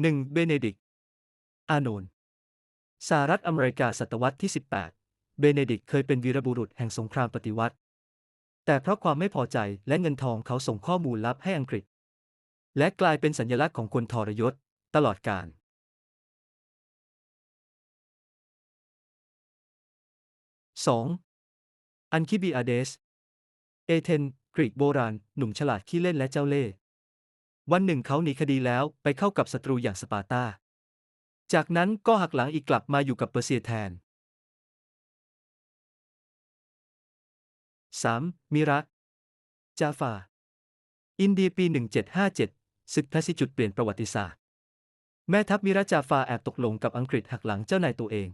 1. เบเนดิกต์อาโนนสหรัฐอเมริกาศตวรรษที่ 18 เบเนดิกต์เคยเป็นวีรบุรุษแห่งสงครามปฏิวัติ แต่เพราะความไม่พอใจและเงินทองเขาส่งข้อมูลลับให้อังกฤษ และกลายเป็นสัญลักษณ์ของคนทรยศ ตลอดกาล 2. อันคิบิอาเดส เอเธนกรีกโบราณ หนุ่มฉลาดขี้เล่นและเจ้าเล่ห์ วันหนึ่งเขาหนีคดีแล้วไปเข้ากับศัตรูอย่างสปาร์ตา จากนั้นก็หักหลังอีกกลับมาอยู่กับเปอร์เซียแทน 3. มิระจาฟา อินเดียปี 1757 ศึกแพซิจุดเปลี่ยนประวัติศาสตร์ แม่ทัพมิระจาฟาแอบตกลงกับอังกฤษหักหลังเจ้านายตัวเอง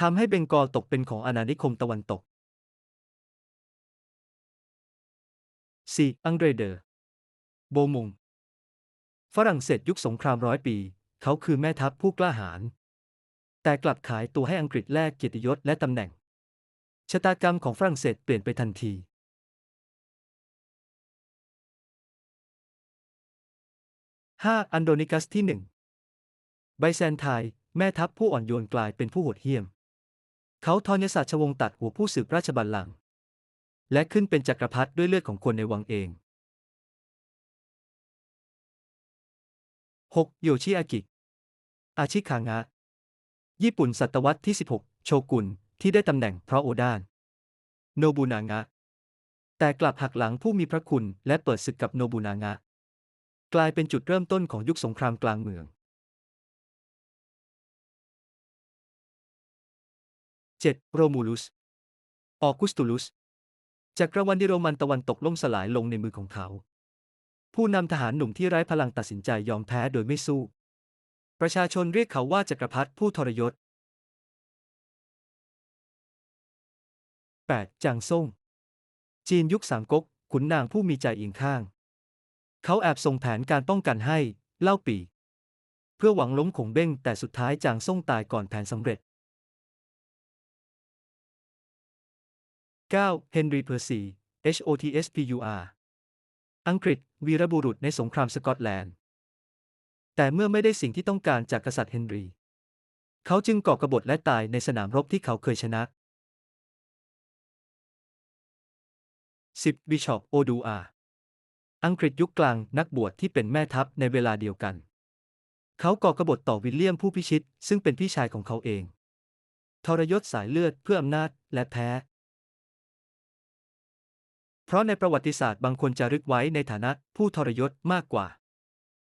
ทำให้เบงกอลตกเป็นของอาณานิคมตะวันตก 4. อังเดรเดอร์โบมุง ฝรั่งเศสยุคสงครามร้อยปี เขาคือแม่ทัพผู้กล้าหาญ แต่กลับขายตัวให้อังกฤษแลกเกียรติยศและตำแหน่ง ชะตากรรมของฝรั่งเศสเปลี่ยนไปทันที 5. อันโดนิกัสที่หนึ่งไบแซนไทน์แม่ทัพผู้อ่อนโยนกลายเป็นผู้โหดเหี้ยม เขาทอนยศาชวงตัดหัวผู้สืบราชบัลลังก์และขึ้นเป็นจักรพรรดิด้วยเลือดของคนในวังเอง 6. โยชิอากิ อาชิคางะ ญี่ปุ่นศตวรรษที่ 16 โชกุนที่ได้ตำแหน่งเพราะโอดาน โนบุนางะ แต่กลับหักหลังผู้มีพระคุณและเปิดศึกกับโนบุนางะ กลายเป็นจุดเริ่มต้นของยุคสงครามกลางเมือง 7. โรมูลุส ออกุสตุลุสจักรวรรดิโรมันตะวันตกล่มสลายลงในมือของเขา ผู้นำทหารหนุ่มที่ไร้พลังตัดสินใจยอมแพ้โดยไม่สู้ ประชาชนเรียกเขาว่าจักรพรรดิผู้ทรยศ 8. จางซ่ง จีนยุคสามก๊กขุนนางผู้มีใจอียงข้าง เขาแอบส่งแผนการป้องกันให้ เล่าปี เพื่อหวังล้มขงเบ้งแต่สุดท้ายจางซ่งตายก่อนแผนสำเร็จ 9. เฮนรีเพอร์ซี HOTSPUR อังกฤษ วีรบุรุษในสงครามสกอตแลนด์ แต่เมื่อไม่ได้สิ่งที่ต้องการจากกษัตริย์เฮนรี เขาจึงก่อกบฏและตายในสนามรบที่เขาเคยชนะ 10. บิชอปโอดูอา อังกฤษยุคกลางนักบวชที่เป็นแม่ทัพในเวลาเดียวกัน เขาก่อกบฏต่อวิลเลียมผู้พิชิต ซึ่งเป็นพี่ชายของเขาเอง ทรยศสายเลือดเพื่ออำนาจและแพ้ เพราะในประวัติศาสตร์บางคนจะรึกไว้ในฐานะผู้ทรยศมากกว่า